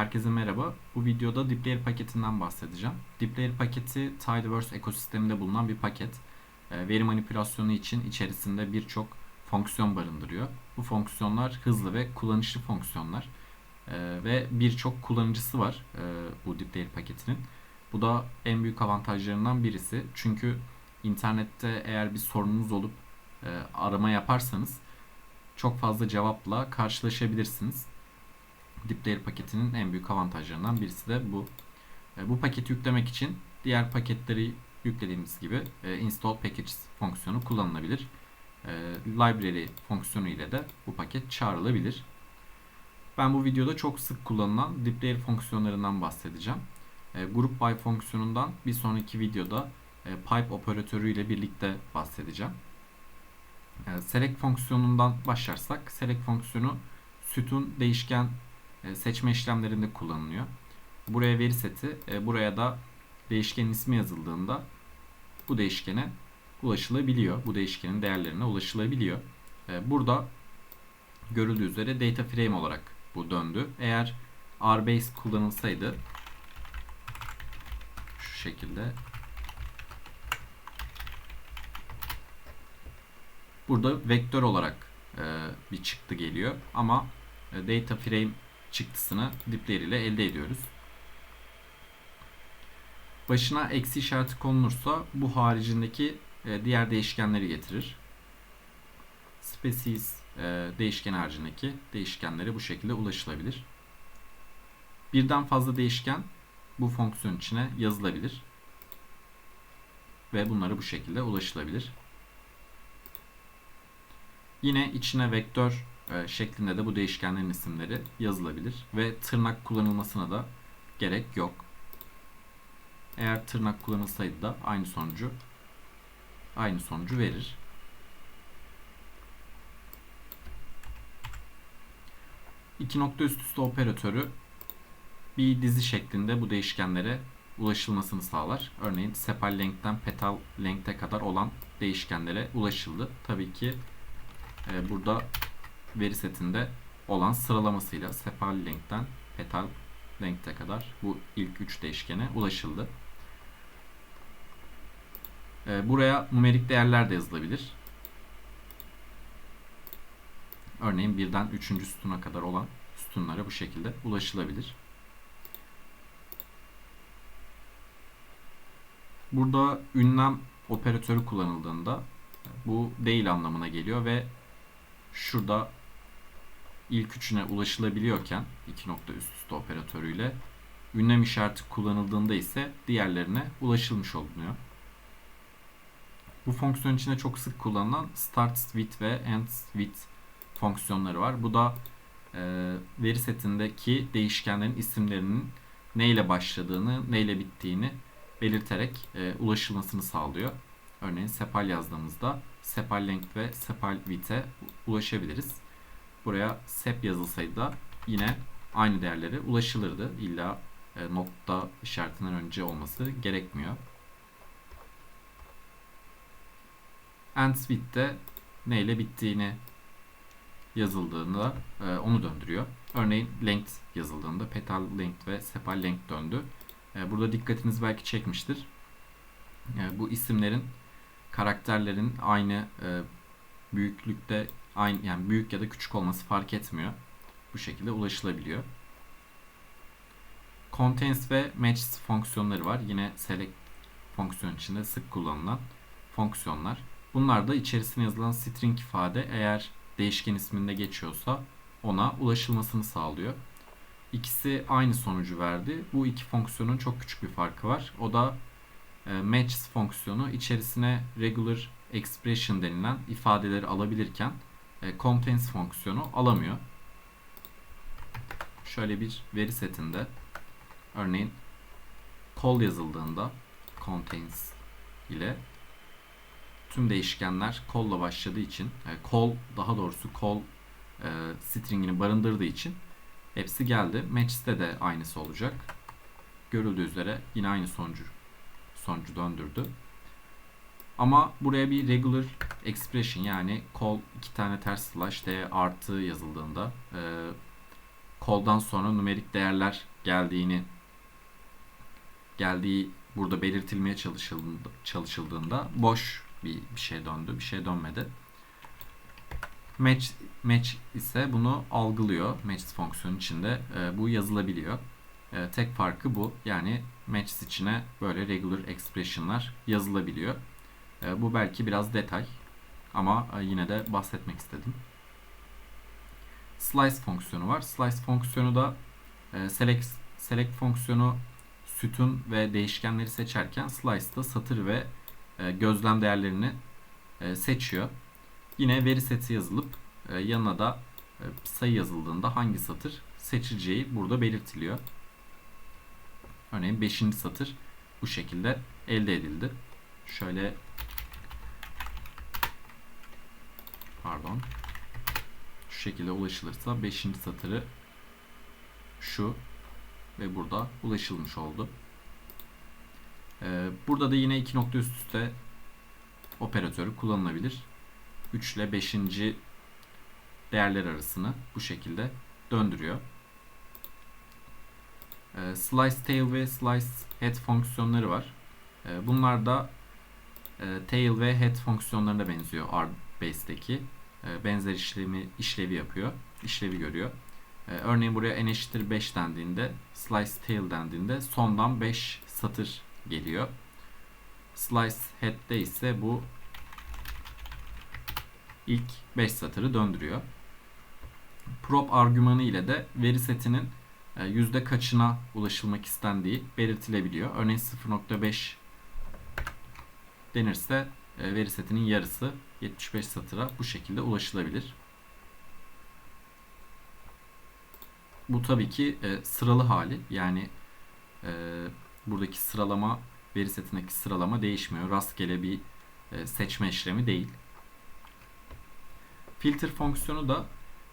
Herkese merhaba. Bu videoda Diplayr paketinden bahsedeceğim. Diplayr paketi Tidyverse ekosisteminde bulunan bir paket. Ee, Veri manipülasyonu için içerisinde birçok fonksiyon barındırıyor. Bu fonksiyonlar hızlı ve kullanışlı fonksiyonlar. Ee, Ve birçok kullanıcısı var e, bu Diplayr paketinin. Bu da en büyük avantajlarından birisi. Çünkü internette eğer bir sorununuz olup e, arama yaparsanız çok fazla cevapla karşılaşabilirsiniz. Diplayr paketinin en büyük avantajlarından birisi de bu. E, Bu paketi yüklemek için diğer paketleri yüklediğimiz gibi e, install packages fonksiyonu kullanılabilir. E, Library fonksiyonu ile de bu paket çağrılabilir. Ben bu videoda çok sık kullanılan Diplayr fonksiyonlarından bahsedeceğim. E, Group by fonksiyonundan bir sonraki videoda e, pipe operatörü ile birlikte bahsedeceğim. E, Select fonksiyonundan başlarsak, select fonksiyonu sütun değişken seçme işlemlerinde kullanılıyor. Buraya veri seti, e, buraya da değişkenin ismi yazıldığında bu değişkene ulaşılabiliyor. Bu değişkenin değerlerine ulaşılabiliyor. E, Burada görüldüğü üzere data frame olarak bu döndü. Eğer rbase kullanılsaydı şu şekilde burada vektör olarak e, bir çıktı geliyor ama e, data frame çıktısını dipler ile elde ediyoruz. Başına eksi işareti konulursa bu haricindeki e, diğer değişkenleri getirir. Species e, değişken haricindeki değişkenlere bu şekilde ulaşılabilir. Birden fazla değişken bu fonksiyon içine yazılabilir. Ve bunlara bu şekilde ulaşılabilir. Yine içine vektör şeklinde de bu değişkenlerin isimleri yazılabilir ve tırnak kullanılmasına da gerek yok. Eğer tırnak kullanılsaydı da aynı sonucu aynı sonucu verir. İki nokta üst üste operatörü bir dizi şeklinde bu değişkenlere ulaşılmasını sağlar. Örneğin sepal length'ten petal length'e kadar olan değişkenlere ulaşıldı. Tabii ki e, burada veri setinde olan sıralamasıyla sepal length'ten petal length'e kadar bu ilk 3 değişkene ulaşıldı. E, buraya numerik değerler de yazılabilir. Örneğin birden 3. sütuna kadar olan sütunlara bu şekilde ulaşılabilir. Burada ünlem operatörü kullanıldığında bu değil anlamına geliyor ve şurada ilk üçüne ulaşılabiliyorken iki nokta üst üste operatörüyle ünlem işareti kullanıldığında ise diğerlerine ulaşılmış olunuyor. Bu fonksiyon içinde çok sık kullanılan start with ve end with fonksiyonları var. Bu da e, veri setindeki değişkenlerin isimlerinin neyle başladığını, neyle bittiğini belirterek e, ulaşılmasını sağlıyor. Örneğin sepal yazdığımızda sepal length ve sepal width'e ulaşabiliriz. Buraya sep yazılsaydı da yine aynı değerlere ulaşılırdı. İlla e, nokta işaretinden önce olması gerekmiyor. End width'te neyle bittiğini yazıldığında e, onu döndürüyor. Örneğin length yazıldığında petal length ve sepal length döndü. E, burada dikkatiniz belki çekmiştir. E, bu isimlerin karakterlerin aynı e, büyüklükte aynı yani büyük ya da küçük olması fark etmiyor. Bu şekilde ulaşılabiliyor. Contains ve matches fonksiyonları var. Yine select fonksiyon içinde sık kullanılan fonksiyonlar. Bunlar da içerisine yazılan string ifade eğer değişken isminde geçiyorsa ona ulaşılmasını sağlıyor. İkisi aynı sonucu verdi. Bu iki fonksiyonun çok küçük bir farkı var. O da e, matches fonksiyonu içerisine regular expression denilen ifadeleri alabilirken e, contains fonksiyonu alamıyor. Şöyle bir veri setinde örneğin call yazıldığında contains ile tüm değişkenler call ile başladığı için e, call daha doğrusu call e, stringini barındırdığı için hepsi geldi. Match'te de aynısı olacak. Görüldüğü üzere yine aynı sonucu sonucu döndürdü. Ama buraya bir regular expression yani call iki tane ters slash d artı yazıldığında e, call'dan sonra numerik değerler geldiğini geldiği burada belirtilmeye çalışıldığında, çalışıldığında boş bir, bir şey döndü. Bir şey dönmedi. Match, match ise bunu algılıyor. Match fonksiyonu içinde e, bu yazılabiliyor. E, tek farkı bu. Yani match içine böyle regular expression'lar yazılabiliyor. E, bu belki biraz detay ama e, yine de bahsetmek istedim. Slice fonksiyonu var. Slice fonksiyonu da e, select, select fonksiyonu sütun ve değişkenleri seçerken slice'da satır ve e, gözlem değerlerini seçiyor. Yine veri seti yazılıp yanına da sayı yazıldığında hangi satır seçileceği burada belirtiliyor. Örneğin 5. satır bu şekilde elde edildi. Şöyle pardon şu şekilde ulaşılırsa 5. satırı şu ve burada ulaşılmış oldu. Ee, burada da yine iki nokta üst üste operatörü kullanılabilir. 3 ile 5. değerler arasını bu şekilde döndürüyor. Ee, slice tail ve slice head fonksiyonları var. Ee, bunlar da e, tail ve head fonksiyonlarına benziyor RBase'deki. E, benzer işlemi işlevi yapıyor, işlevi görüyor. E, örneğin buraya n eşittir 5 dendiğinde, slice tail dendiğinde sondan 5 satır geliyor. Slice head'de ise bu ilk 5 satırı döndürüyor. Prop argümanı ile de veri setinin e, yüzde kaçına ulaşılmak istendiği belirtilebiliyor. Örneğin 0.5 denirse veri setinin yarısı 75 satıra bu şekilde ulaşılabilir. Bu tabii ki e, sıralı hali. Yani e, buradaki sıralama veri setindeki sıralama değişmiyor. Rastgele bir e, seçme işlemi değil. Filter fonksiyonu da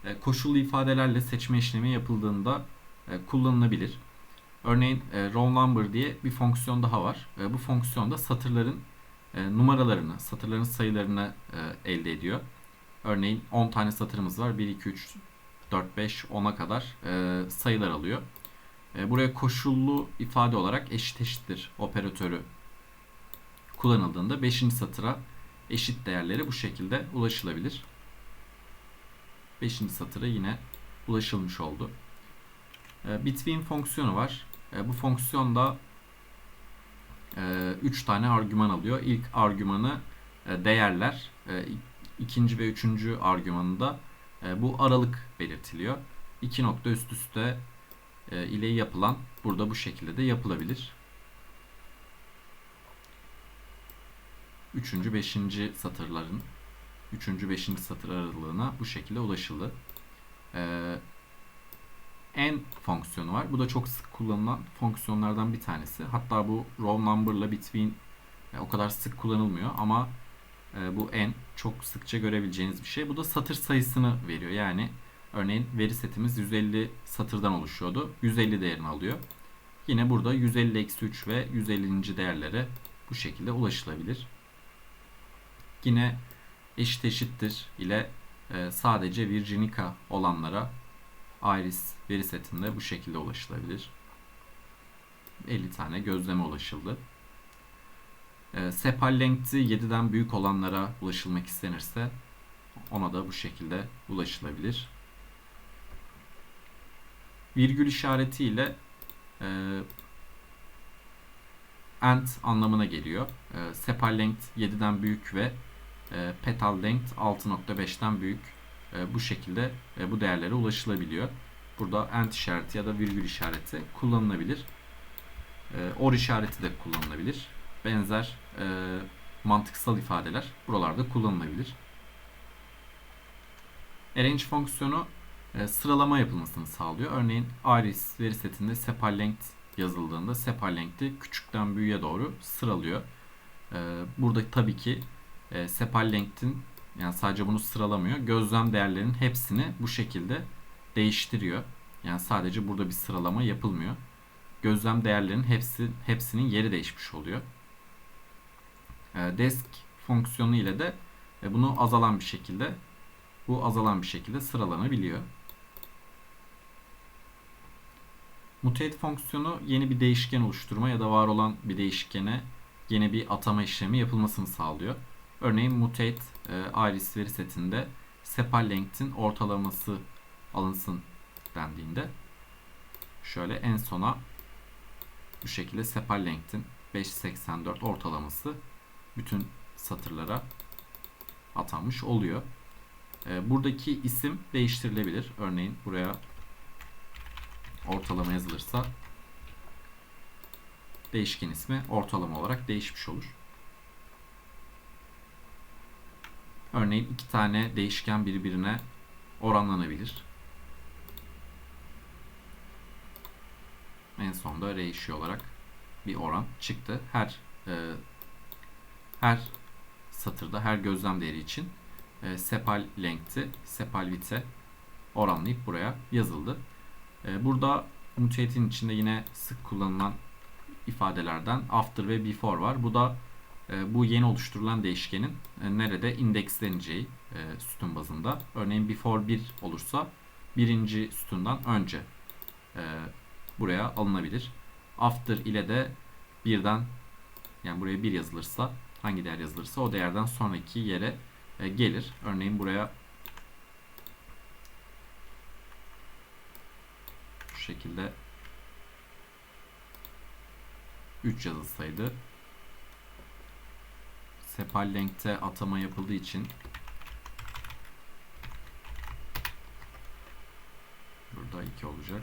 e, koşullu ifadelerle seçme işlemi yapıldığında e, kullanılabilir. Örneğin e, row number diye bir fonksiyon daha var. E, bu fonksiyonda satırların e, numaralarını, satırların sayılarını e, elde ediyor. Örneğin 10 tane satırımız var. 1, 2, 3, 4, 5, 10'a kadar e, sayılar alıyor. Buraya koşullu ifade olarak eşit eşittir operatörü kullanıldığında 5. satıra eşit değerleri bu şekilde ulaşılabilir. 5. satıra yine ulaşılmış oldu. Between fonksiyonu var. Bu fonksiyonda 3 tane argüman alıyor. İlk argümanı e, değerler. E, ikinci ve üçüncü argümanı da e, bu aralık belirtiliyor. İki nokta üst üste ile yapılan burada bu şekilde de yapılabilir. Üçüncü, beşinci satırların üçüncü, beşinci satır aralığına bu şekilde ulaşıldı. En fonksiyonu var. Bu da çok sık kullanılan fonksiyonlardan bir tanesi. Hatta bu row number ile between e, o kadar sık kullanılmıyor ama e, bu en çok sıkça görebileceğiniz bir şey. Bu da satır sayısını veriyor. Yani örneğin veri setimiz 150 satırdan oluşuyordu. 150 değerini alıyor. Yine burada 150 eksi 3 ve 150. değerlere bu şekilde ulaşılabilir. Yine eşit eşittir ile e, sadece Virginica olanlara Iris veri setinde bu şekilde ulaşılabilir. 50 tane gözleme ulaşıldı. E, sepal length'i 7'den büyük olanlara ulaşılmak istenirse ona da bu şekilde ulaşılabilir. Virgül işareti ile e, and anlamına geliyor. E, sepal length 7'den büyük ve e, petal length 6.5'ten büyük e, bu şekilde e, bu değerlere ulaşılabiliyor. Burada and işareti ya da virgül işareti kullanılabilir. E, or işareti de kullanılabilir. Benzer mantıksal ifadeler buralarda kullanılabilir. Arrange fonksiyonu sıralama yapılmasını sağlıyor. Örneğin iris veri setinde sepal length yazıldığında sepal length'i küçükten büyüğe doğru sıralıyor. Burada tabii ki e, sepal length'in yani sadece bunu sıralamıyor. Gözlem değerlerinin hepsini bu şekilde değiştiriyor. Yani sadece burada bir sıralama yapılmıyor. Gözlem değerlerinin hepsi hepsinin yeri değişmiş oluyor. E, desk fonksiyonu ile de e, bunu azalan bir şekilde bu azalan bir şekilde sıralanabiliyor. Mutate fonksiyonu yeni bir değişken oluşturma ya da var olan bir değişkene yeni bir atama işlemi yapılmasını sağlıyor. Örneğin mutate e, iris veri setinde sepal length'in ortalaması alınsın dendiğinde şöyle en sona bu şekilde sepal length'in 584 ortalaması bütün satırlara atanmış oluyor. E, buradaki isim değiştirilebilir. Örneğin buraya ortalama yazılırsa değişken ismi ortalama olarak değişmiş olur. Örneğin iki tane değişken birbirine oranlanabilir. En sonda ratio olarak bir oran çıktı. Her e, her satırda her gözlem değeri için e, sepal length'i sepal width'e oranlayıp buraya yazıldı. E, burada mutate'in içinde yine sık kullanılan ifadelerden after ve before var. Bu da bu yeni oluşturulan değişkenin e, nerede indeksleneceği e, sütun bazında. Örneğin before 1 olursa birinci sütundan önce e, buraya alınabilir. After ile de birden yani buraya bir yazılırsa hangi değer yazılırsa o değerden sonraki yere e, gelir. Örneğin buraya şu şekilde 3 yazılsaydı sepal length'e atama yapıldığı için burada 2 olacak.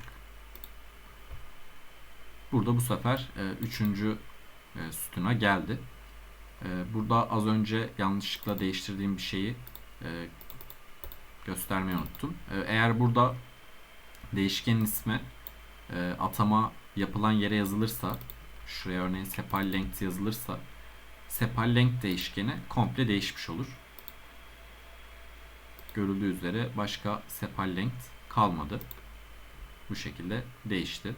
Burada bu sefer 3. E, e, sütuna geldi. E, burada az önce yanlışlıkla değiştirdiğim bir şeyi e, göstermeyi unuttum. E, eğer burada değişkenin ismi e, atama yapılan yere yazılırsa şuraya örneğin sepal length yazılırsa sepal length değişkeni komple değişmiş olur. Görüldüğü üzere başka sepal length kalmadı. Bu şekilde değişti.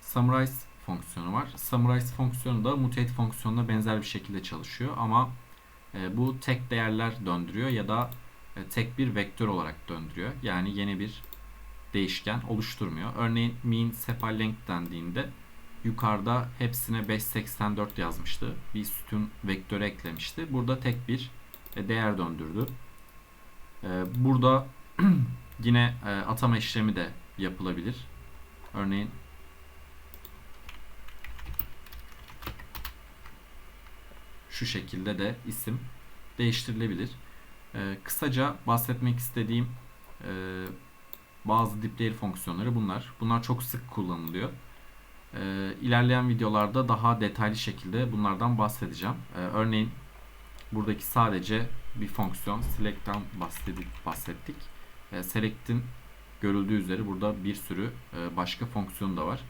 Summarize fonksiyonu var. Summarize fonksiyonu da mutate fonksiyonuna benzer bir şekilde çalışıyor ama e, bu tek değerler döndürüyor ya da e, tek bir vektör olarak döndürüyor. Yani yeni bir değişken oluşturmuyor. Örneğin mean sepal length dendiğinde yukarıda hepsine 584 yazmıştı. Bir sütun vektörü eklemişti. Burada tek bir e, değer döndürdü. E, burada yine e, atama işlemi de yapılabilir. Örneğin şu şekilde de isim değiştirilebilir. Kısaca bahsetmek istediğim bazı deep layer fonksiyonları bunlar. Bunlar çok sık kullanılıyor. Ee, ilerleyen videolarda daha detaylı şekilde bunlardan bahsedeceğim. Ee, örneğin buradaki sadece bir fonksiyon select'ten bahsettik. bahsettik. Ee, select'in görüldüğü üzere burada bir sürü e, başka fonksiyon da var.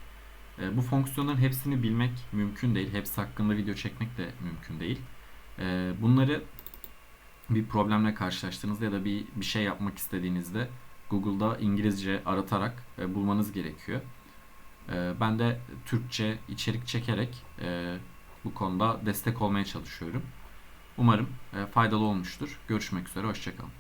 E, bu fonksiyonların hepsini bilmek mümkün değil. Hepsi hakkında video çekmek de mümkün değil. E, bunları bir problemle karşılaştığınızda ya da bir bir şey yapmak istediğinizde Google'da İngilizce aratarak e, bulmanız gerekiyor. E, ben de Türkçe içerik çekerek e, bu konuda destek olmaya çalışıyorum. Umarım e, faydalı olmuştur. Görüşmek üzere, hoşçakalın.